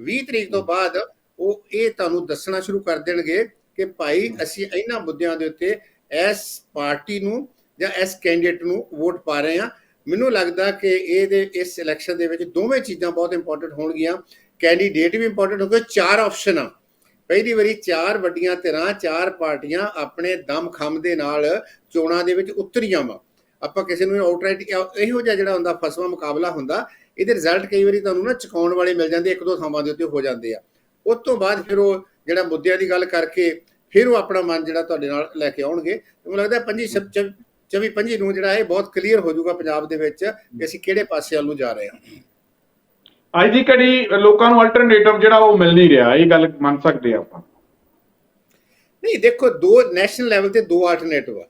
B: 20 ਤਰੀਕ ਤੋਂ ਬਾਅਦ ਉਹ ਇਹ ਤੁਹਾਨੂੰ ਦੱਸਣਾ ਸ਼ੁਰੂ ਕਰ ਦੇਣਗੇ ਕਿ ਭਾਈ ਅਸੀਂ ਇਹਨਾਂ ਮੁੱਦਿਆਂ ਦੇ ਉੱਤੇ ਇਸ ਪਾਰਟੀ ਨੂੰ ਜਾਂ ਇਸ ਕੈਂਡੀਡੇਟ ਨੂੰ ਵੋਟ ਪਾ ਰਹੇ ਹਾਂ। ਮੈਨੂੰ ਲੱਗਦਾ ਕਿ ਇਹਦੇ, ਇਸ ਇਲੈਕਸ਼ਨ ਦੇ ਵਿੱਚ ਦੋਵੇਂ ਚੀਜ਼ਾਂ ਬਹੁਤ ਇੰਪੋਰਟੈਂਟ ਹੋਣਗੀਆਂ। ਕੈਂਡੀਡੇਟ ਵੀ ਇੰਪੋਰਟੈਂਟ ਹੋਗੇ ਚਾਰ ਆਪਸ਼ਨ ਆ। ਪਹਿਲੀ ਵਾਰੀ ਚਾਰ ਵੱਡੀਆਂ ਧਿਰਾਂ, ਚਾਰ ਪਾਰਟੀਆਂ ਆਪਣੇ ਦਮ ਖਮ ਦੇ ਨਾਲ ਚੋਣਾਂ ਦੇ ਵਿੱਚ ਉਤਰੀਆਂ ਵਾ। ਆਪਾਂ ਕਿਸੇ ਨੂੰ ਆਊਟਰਾਈਟ ਇਹੋ ਜਿਹਾ ਜਿਹੜਾ ਹੁੰਦਾ, ਫਸਵਾ ਮੁਕਾਬਲਾ ਹੁੰਦਾ ਇਹਦੇ ਰਿਜ਼ਲਟ ਕਈ ਵਾਰੀ ਤੁਹਾਨੂੰ ਨਾ ਚੁਕਾਉਣ ਵਾਲੇ ਮਿਲ ਜਾਂਦੇ ਇੱਕ ਦੋ ਥਾਵਾਂ ਦੇ ਉੱਤੇ ਹੋ ਜਾਂਦੇ ਆ। ਉਸ ਤੋਂ ਬਾਅਦ ਫਿਰ ਉਹ ਜਿਹੜਾ ਮੁੱਦਿਆਂ ਦੀ ਗੱਲ ਕਰਕੇ ਫਿਰ ਉਹ ਆਪਣਾ ਮਨ ਜਿਹੜਾ ਤੁਹਾਡੇ ਨਾਲ ਲੈ ਕੇ ਆਉਣਗੇ। ਮੈਨੂੰ ਲੱਗਦਾ 25 24 25 ਨੂੰ ਜਿਹੜਾ ਇਹ ਬਹੁਤ ਕਲੀਅਰ ਹੋ ਜਾਊਗਾ ਪੰਜਾਬ ਦੇ ਵਿੱਚ ਕਿ ਅਸੀਂ ਕਿਹੜੇ ਪਾਸੇ ਵੱਲ ਨੂੰ ਜਾ ਰਹੇ ਹਾਂ।
A: ਅੱਜ ਦੀ ਘੜੀ ਲੋਕਾਂ ਨੂੰ ਅਲਟਰਨੇਟਿਵ ਜਿਹੜਾ ਉਹ ਮਿਲ ਨਹੀਂ ਰਿਹਾ ਇਹ ਗੱਲ ਮੰਨ ਸਕਦੇ ਆ ਆਪਾਂ।
B: ਨਹੀਂ ਦੇਖੋ ਦੋ ਨੈਸ਼ਨਲ ਲੈਵਲ ਤੇ ਦੋ ਆਲਟਰਨੇਟਿਵ ਆ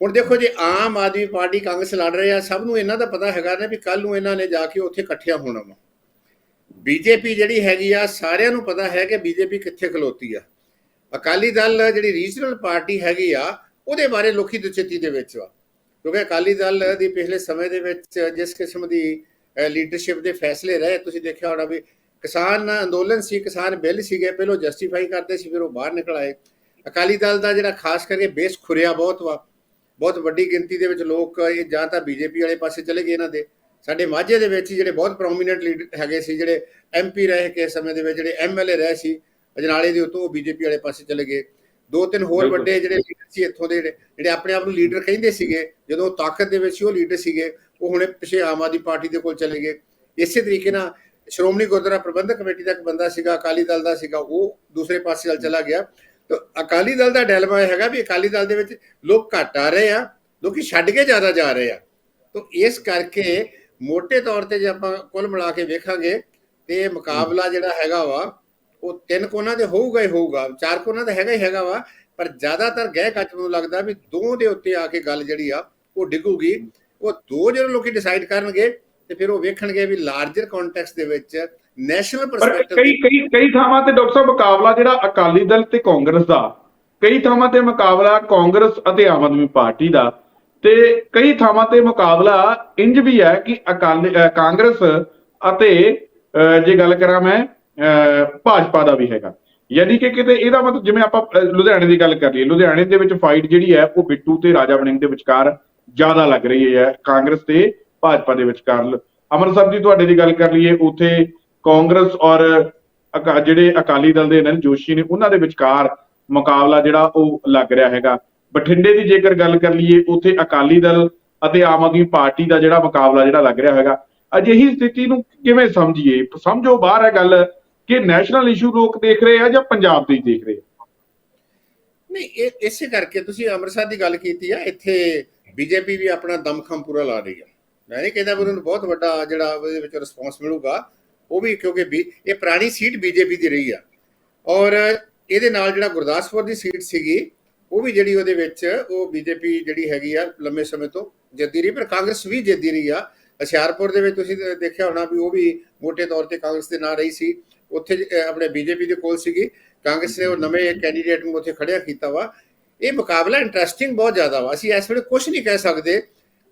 B: ਹੁਣ ਦੇਖੋ ਜੇ, ਆਮ ਆਦਮੀ ਪਾਰਟੀ ਕਾਂਗਰਸ ਲੜ ਰਹੇ ਆ, ਸਭ ਨੂੰ ਇਹਨਾਂ ਦਾ ਪਤਾ ਹੈਗਾ ਨਾ ਵੀ ਕੱਲ ਨੂੰ ਇਹਨਾਂ ਨੇ ਜਾ ਕੇ ਉੱਥੇ ਇਕੱਠਿਆਂ ਹੋਣਾ ਵਾ। ਬੀਜੇਪੀ ਜਿਹੜੀ ਹੈਗੀ ਆ, ਸਾਰਿਆਂ ਨੂੰ ਪਤਾ ਹੈ ਕਿ ਬੀਜੇਪੀ ਕਿੱਥੇ ਖਲੋਤੀ ਆ। ਅਕਾਲੀ ਦਲ ਜਿਹੜੀ ਰੀਜਨਲ ਪਾਰਟੀ ਹੈਗੀ ਆ, ਉਹਦੇ ਬਾਰੇ ਲੋਕੀ ਦੁਚਿੱਤੀ ਦੇ ਵਿੱਚ ਵਾ। ਕਿਉਂਕਿ ਅਕਾਲੀ ਦਲ ਦੀ ਪਿਛਲੇ ਸਮੇਂ ਦੇ ਵਿੱਚ ਜਿਸ ਕਿਸਮ ਦੀ ਲੀਡਰਸ਼ਿਪ ਦੇ ਫੈਸਲੇ ਰਹੇ, ਤੁਸੀਂ ਦੇਖਿਆ ਹੋਣਾ ਵੀ ਕਿਸਾਨ ਅੰਦੋਲਨ ਸੀ, ਕਿਸਾਨ ਬਿੱਲ ਸੀਗੇ, ਪਹਿਲਾਂ ਜਸਟੀਫਾਈ ਕਰਦੇ ਸੀ, ਫਿਰ ਉਹ ਬਾਹਰ ਨਿਕਲ ਆਏ। ਅਕਾਲੀ ਦਲ ਦਾ ਜਿਹੜਾ ਖਾਸ ਕਰਕੇ ਬੇਸ ਖੁਰਿਆ ਬਹੁਤ ਵਾ। ਬਹੁਤ ਵੱਡੀ ਗਿਣਤੀ ਦੇ ਵਿੱਚ ਲੋਕ ਇਹ ਜਾਂ ਤਾਂ ਬੀਜੇਪੀ ਵਾਲੇ ਪਾਸੇ ਚਲੇ ਗਏ ਇਹਨਾਂ ਦੇ। ਸਾਡੇ ਮਾਝੇ ਦੇ ਵਿੱਚ ਜਿਹੜੇ ਬਹੁਤ ਪ੍ਰੋਮੀਨੈਂਟ ਲੀਡਰ ਹੈਗੇ ਸੀ ਜਿਹੜੇ ਐਮਪੀ ਰਹੇ ਕਿਸੇ ਸਮੇਂ ਦੇ ਵਿੱਚ ਜਿਹੜੇ ਐਮਐਲਏ ਰਹੇ ਸੀ ਅਜਨਾਲੇ ਦੇ ਉੱਤੋਂ ਬੀਜੇਪੀ ਵਾਲੇ ਪਾਸੇ ਚਲੇ ਗਏ। ਦੋ ਤਿੰਨ ਹੋਰ। ਵੱਡੇ ਜਿਹੜੇ ਲੀਡਰ ਸੀ ਇੱਥੋਂ ਦੇ ਜਿਹੜੇ ਆਪਣੇ ਆਪ ਨੂੰ ਲੀਡਰ ਕਹਿੰਦੇ ਸੀਗੇ ਜਦੋਂ ਤਾਕਤ ਦੇ ਵਿੱਚ ਸੀ ਉਹ ਲੀਡਰ ਸੀਗੇ ਉਹ ਹੁਣੇ ਪਿਛੇ ਆਮ ਆਦਮੀ ਪਾਰਟੀ ਦੇ ਕੋਲ ਚਲੇ ਗਏ। ਇਸੇ ਤਰੀਕੇ ਨਾਲ ਸ਼੍ਰੋਮਣੀ ਗੁਰਦੁਆਰਾ ਪ੍ਰਬੰਧਕ ਕਮੇਟੀ ਦਾ ਇੱਕ ਬੰਦਾ ਸੀਗਾ ਅਕਾਲੀ ਦਲ ਦਾ ਸੀਗਾ ਉਹ ਦੂਸਰੇ ਪਾਸੇ ਵੱਲ ਚਲਾ ਗਿਆ। ਤਾਂ ਅਕਾਲੀ ਦਲ ਦਾ ਡੈਲਮਾ ਹੈਗਾ ਵੀ ਅਕਾਲੀ ਦਲ ਦੇ ਵਿੱਚ ਲੋਕ ਘੱਟ ਆ ਰਹੇ ਆ, ਲੋਕੀ ਛੱਡ ਕੇ ਜ਼ਿਆਦਾ ਜਾ ਰਹੇ ਆ। ਤਾਂ ਇਸ ਕਰਕੇ ਮੋٹے ਤੌਰ ਤੇ ਜੇ ਆਪਾਂ ਕੁੱਲ ਮਿਲਾ ਕੇ ਵੇਖਾਂਗੇ, ਤੇ ਮੁਕਾਬਲਾ ਜਿਹੜਾ ਹੈਗਾ ਵਾ, ਉਹ ਤਿੰਨ ਕੋਨਾਂ ਦੇ ਹੋਊਗਾ ਹੀ ਹੋਊਗਾ, ਚਾਰ ਕੋਨਾਂ ਦਾ ਹੈਗਾ ਹੀ ਹੈਗਾ ਵਾ, ਪਰ ਜ਼ਿਆਦਾਤਰ ਗਹਿ ਕੱਚ ਨੂੰ ਲੱਗਦਾ ਵੀ ਦੋ ਦੇ ਉੱਤੇ ਆ ਕੇ ਗੱਲ ਜਿਹੜੀ ਆ, ਉਹ ਡਿੱਗੂਗੀ। ਉਹ ਦੋ ਜਦੋਂ ਲੋਕੀ ਡਿਸਾਈਡ ਕਰਨਗੇ, ਤੇ ਫਿਰ ਉਹ ਵੇਖਣਗੇ ਵੀ ਲਾਰਜਰ ਕੰਟੈਕਸਟ ਦੇ ਵਿੱਚ ਨੈਸ਼ਨਲ
A: ਪਰ
B: ਪਰਸਪੈਕਟਿਵ
A: ਕਈ ਕਈ ਕਈ ਥਾਵਾਂ ਤੇ ਡਾਕਟਰ ਸਾਹਿਬ ਮੁਕਾਬਲਾ ਜਿਹੜਾ ਅਕਾਲੀ ਦਲ ਤੇ ਕਾਂਗਰਸ ਦਾ ਕਈ ਥਾਵਾਂ ਤੇ ਮੁਕਾਬਲਾ ਕਾਂਗਰਸ ਅਤੇ ਆਮ ਆਦਮੀ ਪਾਰਟੀ ਦਾ ਤੇ ਕਈ ਥਾਵਾਂ ਤੇ ਮੁਕਾਬਲਾ ਇੰਜ ਵੀ ਹੈ ਕਿ ਅਕਾਲੀ ਕਾਂਗਰਸ ਅਤੇ ਜੇ ਗੱਲ ਕਰਾਂ ਮੈਂ ਭਾਜਪਾ ਦਾ ਵੀ ਹੈਗਾ। ਯਾਨੀ ਕਿ ਕਿਤੇ ਇਹਦਾ ਮਤਲਬ ਜਿਵੇਂ ਆਪਾਂ ਲੁਧਿਆਣੇ ਦੀ ਗੱਲ ਕਰ ਲਈਏ ਲੁਧਿਆਣੇ ਦੇ ਵਿੱਚ ਫਾਈਟ ਜਿਹੜੀ ਹੈ ਉਹ ਬਿੱਟੂ ਤੇ ਰਾਜਾ ਵੜਿੰਗ ਦੇ ਵਿਚਕਾਰ ਜ਼ਿਆਦਾ ਲੱਗ ਰਹੀ ਹੈ। ਕਾਂਗਰਸ ਤੇ ਭਾਜਪਾ ਦੇ ਵਿਚਕਾਰ। ਅੰਮ੍ਰਿਤਸਰ ਦੀ ਤੁਹਾਡੇ ਦੀ ਗੱਲ ਕਰ ਲਈਏ ਉੱਥੇ ਕਾਂਗਰਸ ਔਰ ਜਿਹੜੇ ਅਕਾਲੀ ਦਲ ਦੇ ਨੇ ਜੋਸ਼ੀ ਨੇ, ਉਹਨਾਂ ਦੇ ਵਿਚਕਾਰ ਮੁਕਾਬਲਾ ਜਿਹੜਾ ਉਹ ਲੱਗ ਰਿਹਾ ਹੈਗਾ। ਬਠਿੰਡੇ ਦੀ ਜੇਕਰ ਗੱਲ ਕਰ ਲਈਏ, ਉੱਥੇ ਅਕਾਲੀ ਦਲ ਅਤੇ ਆਮ ਆਦਮੀ ਪਾਰਟੀ ਦਾ ਜਿਹੜਾ ਮੁਕਾਬਲਾ ਜਿਹੜਾ ਲੱਗ ਰਿਹਾ ਹੈਗਾ। ਅਜਿਹੀ ਸਥਿਤੀ ਨੂੰ ਕਿਵੇਂ ਸਮਝੀਏ? ਸਮਝੋ ਬਾਹਰ ਹੈ ਗੱਲ ਕਿ ਨੈਸ਼ਨਲ ਇਸ਼ੂ ਲੋਕ ਦੇਖ ਰਹੇ ਆ ਜਾਂ ਪੰਜਾਬ ਦੇ ਦੇਖ ਰਹੇ
B: ਨਹੀਂ, ਇਹ ਇਸੇ ਕਰਕੇ ਤੁਸੀਂ ਅੰਮ੍ਰਿਤਸਰ ਦੀ ਗੱਲ ਕੀਤੀ ਆ, ਇੱਥੇ ਬੀਜੇਪੀ ਵੀ ਆਪਣਾ ਦਮਖਮ ਪੂਰਾ ਲਾ ਰਹੀ ਆ। ਮੈਂ ਨਹੀਂ ਕਹਿੰਦਾ ਵੀ ਉਹਨਾਂ ਨੂੰ ਬਹੁਤ ਵੱਡਾ ਜਿਹੜਾ ਉਹਦੇ ਵਿੱਚ ਰਿਸਪੌਂਸ ਮਿਲੂਗਾ ਉਹ ਵੀ ਕਿਉਂਕਿ ਵੀ ਇਹ ਪੁਰਾਣੀ ਸੀਟ ਬੀਜੇਪੀ ਦੀ ਰਹੀ ਆ। ਔਰ ਇਹਦੇ ਨਾਲ ਜਿਹੜਾ ਗੁਰਦਾਸਪੁਰ ਦੀ ਸੀਟ ਸੀਗੀ, ਉਹ ਵੀ ਜਿਹੜੀ ਉਹਦੇ ਵਿੱਚ ਉਹ ਬੀਜੇਪੀ ਜਿਹੜੀ ਹੈਗੀ ਆ ਲੰਮੇ ਸਮੇਂ ਤੋਂ ਜਿੱਦੀ ਰਹੀ, ਪਰ ਕਾਂਗਰਸ ਵੀ ਜਿੱਤਦੀ ਰਹੀ ਆ। ਹੁਸ਼ਿਆਰਪੁਰ ਦੇ ਵਿੱਚ ਤੁਸੀਂ ਦੇ- ਦੇਖਿਆ ਹੋਣਾ ਵੀ ਉਹ ਵੀ ਮੋਟੇ ਤੌਰ ਤੇ ਕਾਂਗਰਸ ਦੇ ਨਾਲ ਰਹੀ ਸੀ। ਉੱਥੇ ਜ- ਅਹ ਆਪਣੇ ਬੀਜੇਪੀ ਦੇ ਕੋਲ ਸੀਗੀ। ਕਾਂਗਰਸ ਨੇ ਉਹ ਨਵੇਂ ਕੈਂਡੀਡੇਟ ਨੂੰ ਉੱਥੇ ਖੜਿਆ ਕੀਤਾ ਵਾ। ਇਹ ਮੁਕਾਬਲਾ ਇੰਟਰਸਟਿੰਗ ਬਹੁਤ ਜ਼ਿਆਦਾ ਵਾ। ਅਸੀਂ ਇਸ ਵੇਲੇ ਕੁਝ ਨਹੀਂ ਕਹਿ ਸਕਦੇ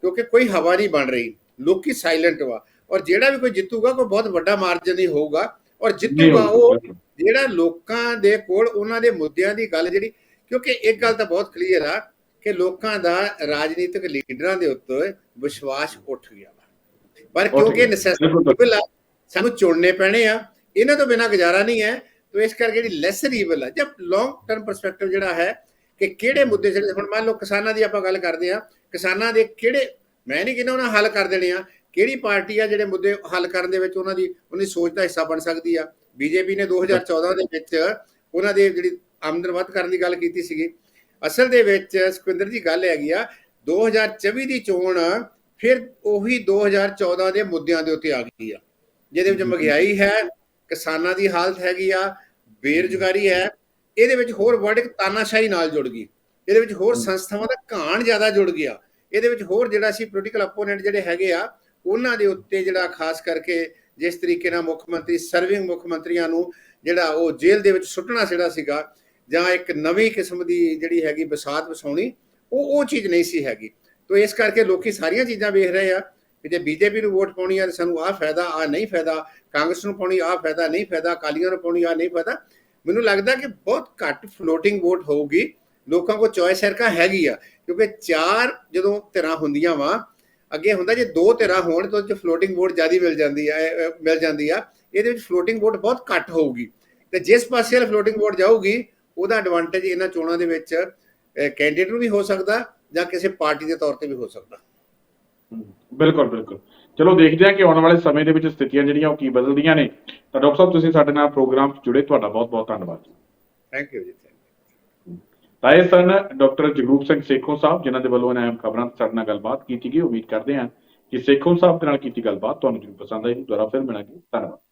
B: ਕਿਉਂਕਿ ਕੋਈ ਹਵਾ ਨਹੀਂ ਬਣ ਰਹੀ। ਲੋਕੀ ਸਾਇਲੈਂਟ ਵਾ। ਔਰ ਜਿਹੜਾ ਵੀ ਕੋਈ ਜਿੱਤੂਗਾ ਕੋਈ ਬਹੁਤ ਵੱਡਾ ਮਾਰਜਨ ਹੀ ਹੋਊਗਾ। ਔਰ ਜਿੱਤੂਗਾ ਉਹ। ਜਿਹੜਾ ਲੋਕਾਂ ਦੇ ਕੋਲ ਉਹਨਾਂ ਦੇ ਮੁੱਦਿਆਂ ਦੀ ਗੱਲ ਜਿਹੜੀ ਕਿਉਂਕਿ ਇੱਕ ਗੱਲ ਤਾਂ ਬਹੁਤ ਕਲੀਅਰ ਆ ਕਿ ਲੋਕਾਂ ਦਾ ਰਾਜਨੀਤਿਕ ਲੀਡਰਾਂ ਦੇ ਉੱਤੇ ਵਿਸ਼ਵਾਸ ਉੱਠ ਗਿਆ ਵਾ। ਪਰ ਕਿਉਂਕਿ
A: ਗਿਆ।
B: ਨੈਸੈਸਿਟੀ ਸਾਨੂੰ ਚੁਣਨੇ ਪੈਣੇ ਆ। ਇਹਨਾਂ ਤੋਂ ਬਿਨਾ ਗੁਜ਼ਾਰਾ ਨਹੀਂ ਹੈ। ਤੋ ਇਸ ਕਰਕੇ ਜਿਹੜੀ ਲੈਸਰ ਈਵਲ ਹੈ ਜਦ ਲੌਂਗ ਟਰਮ ਪਰਸਪੈਕਟਿਵ ਜਿਹੜਾ ਹੈ ਕਿ ਕਿਹੜੇ ਮੁੱਦੇ ਜਿਹੜੇ ਹੁਣ ਮੰਨ ਲਓ ਕਿਸਾਨਾਂ ਦੀ ਆਪਾਂ ਗੱਲ ਕਰਦੇ ਆ ਕਿਸਾਨਾਂ ਦੇ ਕਿਹੜੇ ਮੈਂ ਨਹੀਂ ਕਹਿੰਦਾ ਉਹਨਾਂ ਹੱਲ ਕਰ ਦੇਣੇ ਆ। ਕਿਹੜੀ ਪਾਰਟੀ ਆ ਜਿਹੜੇ ਮੁੱਦੇ ਹੱਲ ਕਰਨ ਦੇ ਵਿੱਚ ਉਹਨਾਂ ਦੀ ਉਹਦੀ ਸੋਚ ਦਾ ਹਿੱਸਾ ਬਣ ਸਕਦੀ ਆ? ਬੀਜੇਪੀ ਨੇ 2014 ਦੇ ਵਿੱਚ ਉਹਨਾਂ ਦੇ ਜਿਹੜੀ ਆਮਦਨ ਵੱਧ ਕਰਨ ਦੀ ਗੱਲ ਕੀਤੀ ਸੀਗੀ। ਅਸਲ ਦੇ ਵਿੱਚ ਸੁਖਵਿੰਦਰ ਜੀ ਗੱਲ ਹੈਗੀ ਆ 2024 ਦੀ ਚੋਣ ਫਿਰ ਉਹੀ 2014 ਦੇ ਮੁੱਦਿਆਂ ਦੇ ਉੱਤੇ ਆ ਗਈ ਆ। ਜਿਹਦੇ ਵਿੱਚ ਮਹਿੰਗਾਈ ਹੈ ਕਿਸਾਨਾਂ ਦੀ ਹਾਲਤ ਹੈਗੀ ਆ ਬੇਰੁਜ਼ਗਾਰੀ ਹੈ ਇਹਦੇ ਵਿੱਚ ਹੋਰ ਵਰਡ ਇੱਕ ਤਾਨਾਸ਼ਾਹੀ ਨਾਲ ਜੁੜ ਗਈ। ਇਹਦੇ ਵਿੱਚ ਹੋਰ ਸੰਸਥਾਵਾਂ ਦਾ ਘਾਣ ਜ਼ਿਆਦਾ ਜੁੜ ਗਿਆ। ਇਹਦੇ ਵਿੱਚ ਹੋਰ ਜਿਹੜਾ ਸੀ ਪੋਲੀਟੀਕਲ ਅਪੋਨੈਂਟ ਜਿਹੜੇ ਹੈਗੇ ਆ ਉਹਨਾਂ ਦੇ ਉੱਤੇ ਜਿਹੜਾ ਖਾਸ ਕਰਕੇ ਜਿਸ ਤਰੀਕੇ ਨਾਲ ਮੁੱਖ ਮੰਤਰੀ ਸਰਵਿੰਗ ਮੁੱਖ ਮੰਤਰੀਆਂ ਨੂੰ ਜਿਹੜਾ ਉਹ ਜੇਲ੍ਹ ਦੇ ਵਿੱਚ ਸੁੱਟਣਾ ਜਿਹੜਾ ਸੀਗਾ ਜਾਂ ਇੱਕ ਨਵੀਂ ਕਿਸਮ ਦੀ ਜਿਹੜੀ ਹੈਗੀ ਬਸਾਤ ਵਸਾਉਣੀ, ਉਹ ਉਹ ਚੀਜ਼ ਨਹੀਂ ਸੀ ਹੈਗੀ। ਤੋਂ ਇਸ ਕਰਕੇ ਲੋਕੀ ਸਾਰੀਆਂ ਚੀਜ਼ਾਂ ਵੇਖ ਰਹੇ ਆ ਕਿ ਜੇ ਬੀਜੇਪੀ ਨੂੰ ਵੋਟ ਪਾਉਣੀ ਆ ਤਾਂ ਸਾਨੂੰ ਆਹ ਫਾਇਦਾ ਆ ਨਹੀਂ ਫਾਇਦਾ, ਕਾਂਗਰਸ ਨੂੰ ਪਾਉਣੀ, ਆਹ ਫਾਇਦਾ, ਨਹੀਂ ਫਾਇਦਾ, ਅਕਾਲੀਆਂ ਨੂੰ ਪਾਉਣੀ ਆ ਨਹੀਂ ਫਾਇਦਾ, ਮੈਨੂੰ ਲੱਗਦਾ ਕਿ ਬਹੁਤ ਘੱਟ ਫਲੋਟਿੰਗ ਵੋਟ ਹੋਊਗੀ। ਲੋਕਾਂ ਕੋ ਚੋਇਸ ਸਰਕਾ ਹੈਗੀ ਆ, ਕਿਉਂਕਿ ਚਾਰ ਜਦੋਂ ਧਿਰਾਂ ਹੁੰਦੀਆਂ ਵਾ ਅੱਗੇ ਹੁੰਦਾ ਜੇ ਦੋ ਧਿਰਾਂ ਹੋਣ ਤਾਂ ਉਹ ਫਲੋਟਿੰਗ ਵੋਟ ਜ਼ਿਆਦਾ ਮਿਲ ਜਾਂਦੀ ਆ ਮਿਲ ਜਾਂਦੀ ਆ। ਇਹਦੇ ਵਿੱਚ ਫਲੋਟਿੰਗ ਵੋਟ ਬਹੁਤ ਘੱਟ ਹੋਊਗੀ। ਤੇ ਜਿਸ ਪਾਸੇ ਵਾਲੀ ਫਲੋਟਿੰਗ ਵੋਟ ਜਾਊਗੀ ਉਹਦਾ ਐਡਵਾਂਟੇਜ ਇਹਨਾਂ ਚੋਣਾਂ ਦੇ ਵਿੱਚ ਕੈਂਡੀਡੇਟ ਨੂੰ ਵੀ ਹੋ ਸਕਦਾ ਜਾਂ ਕਿਸੇ ਪਾਰਟੀ ਦੇ ਤੌਰ ਤੇ ਵੀ ਹੋ ਸਕਦਾ।
A: ਬਿਲਕੁਲ ਬਿਲਕੁਲ। ਚਲੋ ਦੇਖਦੇ ਹਾਂ ਕਿ ਆਉਣ ਵਾਲੇ ਸਮੇਂ ਦੇ ਵਿੱਚ ਸਥਿਤੀਆਂ ਜਿਹੜੀਆਂ ਉਹ ਕੀ ਬਦਲਦੀਆਂ ਨੇ। ਤਾਂ ਡਾਕਟਰ ਸਾਹਿਬ ਤੁਸੀਂ ਸਾਡੇ ਨਾਲ ਪ੍ਰੋਗਰਾਮ 'ਚ ਜੁੜੇ ਤੁਹਾਡਾ ਬਹੁਤ ਬਹੁਤ ਧੰਨਵਾਦ।
B: Thank you ji. You.
A: ਤਾਂ ਇਹ ਸਨ ਡਾਕਟਰ ਜਗਰੂਪ ਸਿੰਘ ਸੇਖੋਂ ਸਾਹਿਬ, ਜਿਨ੍ਹਾਂ ਦੇ ਵੱਲੋਂ ਇਹਨਾਂ ਅਹਿਮ ਖਬਰਾਂ ਸਾਡੇ ਨਾਲ ਗੱਲਬਾਤ ਕੀਤੀ ਗਈ। ਉਮੀਦ ਕਰਦੇ ਹਾਂ ਕਿ ਸੇਖੋਂ ਸਾਹਿਬ ਦੇ ਨਾਲ ਕੀਤੀ ਗੱਲਬਾਤ ਤੁਹਾਨੂੰ ਜ਼ਰੂਰ ਪਸੰਦ ਆਈ ਦੁਬਾਰਾ ਫਿਰ ਮਿਲਾਂਗੇ। ਧੰਨਵਾਦ।